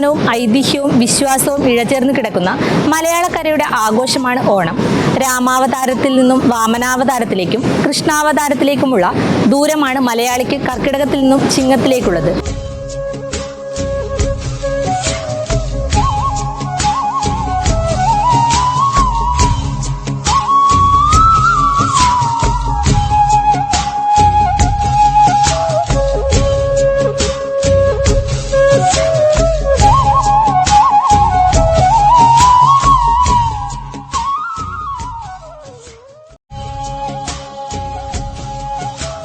വർത്തമാനവും ഐതിഹ്യവും വിശ്വാസവും ഇഴചേർന്ന് കിടക്കുന്ന മലയാളക്കരയുടെ ആഘോഷമാണ് ഓണം. രാമാവതാരത്തിൽ നിന്നും വാമനാവതാരത്തിലേക്കും കൃഷ്ണാവതാരത്തിലേക്കുമുള്ള ദൂരമാണ് മലയാളിക്ക് കർക്കിടകത്തിൽ നിന്നും ചിങ്ങത്തിലേക്കുള്ളത്.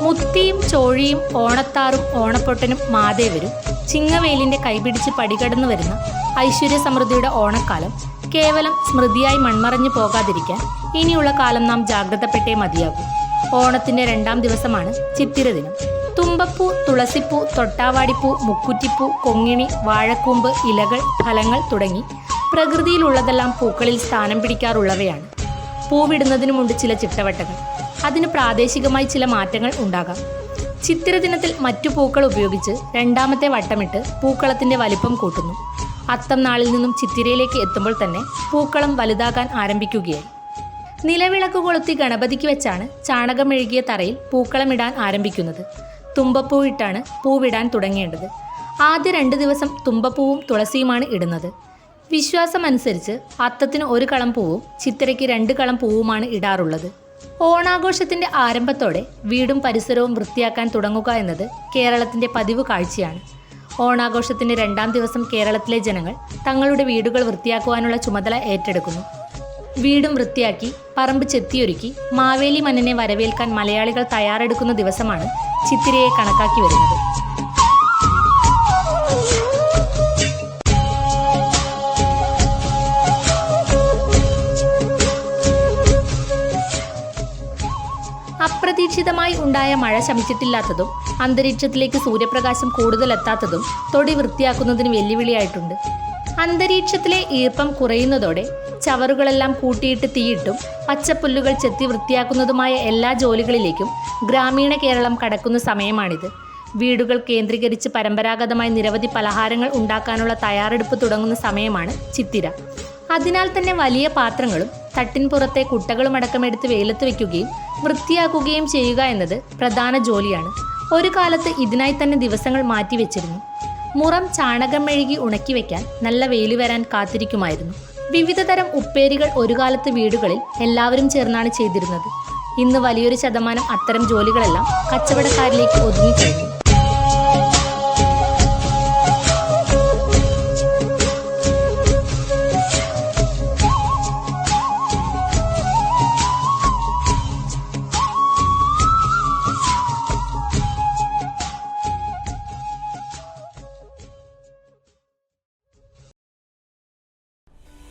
മുത്തിയും ചോഴിയും ഓണത്താറും ഓണപ്പൊട്ടനും മാതേവരും ചിങ്ങവേലിന്റെ കൈപിടിച്ച് പടികടന്നു വരുന്ന ഐശ്വര്യ സമൃദ്ധിയുടെ ഓണക്കാലം കേവലം സ്മൃതിയായി മൺമറഞ്ഞു പോകാതിരിക്കാൻ ഇനിയുള്ള കാലം നാം ജാഗ്രതപ്പെട്ടേ മതിയാകൂ. ഓണത്തിന്റെ രണ്ടാം ദിവസമാണ് ചിത്തിര ദിനം. തുമ്പപ്പൂ തുളസിപ്പൂ തൊട്ടാവാടിപ്പൂ മുക്കുറ്റിപ്പൂ കൊങ്ങിണി വാഴക്കൂമ്പ് ഇലകൾ ഫലങ്ങൾ തുടങ്ങി പ്രകൃതിയിലുള്ളതെല്ലാം പൂക്കളിൽ സ്ഥാനം പിടിക്കാറുള്ളവയാണ്. പൂവിടുന്നതിനുമുണ്ട് ചില ചിട്ടവട്ടങ്ങൾ. അതിന് പ്രാദേശികമായി ചില മാറ്റങ്ങൾ ഉണ്ടാകാം. ചിത്തിര ദിനത്തിൽ മറ്റു പൂക്കൾ ഉപയോഗിച്ച് രണ്ടാമത്തെ വട്ടമിട്ട് പൂക്കളത്തിന്റെ വലിപ്പം കൂട്ടുന്നു. അത്തം നാളിൽ നിന്നും ചിത്തിരയിലേക്ക് എത്തുമ്പോൾ തന്നെ പൂക്കളം വലുതാകാൻ ആരംഭിക്കുകയായി. നിലവിളക്ക് കൊളുത്തി ഗണപതിക്ക് വെച്ചാണ് ചാണകം മെഴുകിയ തറയിൽ പൂക്കളമിടാൻ ആരംഭിക്കുന്നത്. തുമ്പപ്പൂ ഇട്ടാണ് പൂവിടാൻ തുടങ്ങേണ്ടത്. ആദ്യ രണ്ട് ദിവസം തുമ്പപ്പൂവും തുളസിയുമാണ് ഇടുന്നത്. വിശ്വാസമനുസരിച്ച് അത്തത്തിന് ഒരു കളം പൂവും ചിത്തിരയ്ക്ക് രണ്ട് കളം പൂവുമാണ് ഇടാറുള്ളത്. ഓണാഘോഷത്തിന്റെ ആരംഭത്തോടെ വീടും പരിസരവും വൃത്തിയാക്കാൻ തുടങ്ങുക എന്നത് കേരളത്തിന്റെ പതിവ് കാഴ്ചയാണ്. ഓണാഘോഷത്തിന്റെ രണ്ടാം ദിവസം കേരളത്തിലെ ജനങ്ങൾ തങ്ങളുടെ വീടുകൾ വൃത്തിയാക്കുവാനുള്ള ചുമതല ഏറ്റെടുക്കുന്നു. വീടും വൃത്തിയാക്കി പറമ്പ് ചെത്തിയൊരുക്കി മാവേലി മന്നനെ വരവേൽക്കാൻ മലയാളികൾ തയ്യാറെടുക്കുന്ന ദിവസമാണ് ചിത്തിരയെ കണക്കാക്കി വരുന്നത്. അപ്രതീക്ഷിതമായി ഉണ്ടായ മഴ ശമിച്ചിട്ടില്ലാത്തതും അന്തരീക്ഷത്തിലേക്ക് സൂര്യപ്രകാശം കൂടുതൽ എത്താത്തതും തൊടി വൃത്തിയാക്കുന്നതിന് വെല്ലുവിളിയായിട്ടുണ്ട്. അന്തരീക്ഷത്തിലെ ഈർപ്പം കുറയുന്നതോടെ ചവറുകളെല്ലാം കൂട്ടിയിട്ട് തീയിട്ടും പച്ചപ്പുല്ലുകൾ ചെത്തി വൃത്തിയാക്കുന്നതുമായ എല്ലാ ജോലികളിലേക്കും ഗ്രാമീണ കേരളം കടക്കുന്ന സമയമാണിത്. വീടുകൾ കേന്ദ്രീകരിച്ച് പരമ്പരാഗതമായി നിരവധി പലഹാരങ്ങൾ ഉണ്ടാക്കാനുള്ള തയ്യാറെടുപ്പ് തുടങ്ങുന്ന സമയമാണ് ചിത്തിര. അതിനാൽ തന്നെ വലിയ പാത്രങ്ങളും തട്ടിൻ പുറത്തെ കുട്ടകളുമടക്കം എടുത്ത് വെയിലത്ത് വെക്കുകയും വൃത്തിയാക്കുകയും ചെയ്യുക എന്നത് പ്രധാന ജോലിയാണ്. ഒരു കാലത്ത് ഇതിനായി തന്നെ ദിവസങ്ങൾ മാറ്റിവെച്ചിരുന്നു മുറം ചാണകം മെഴുകി ഉണക്കി വെക്കാൻ നല്ല വെയിൽ വരാൻ കാത്തിരിക്കുമായിരുന്നു. വിവിധതരം ഉപ്പേരികൾ ഒരു കാലത്ത് വീടുകളിൽ എല്ലാവരും ചേർന്നാണ് ചെയ്തിരുന്നത്. ഇന്ന് വലിയൊരു ശതമാനം അത്തരം ജോലികളെല്ലാം കച്ചവടക്കാരിലേക്ക് ഒതുങ്ങിക്കഴിഞ്ഞു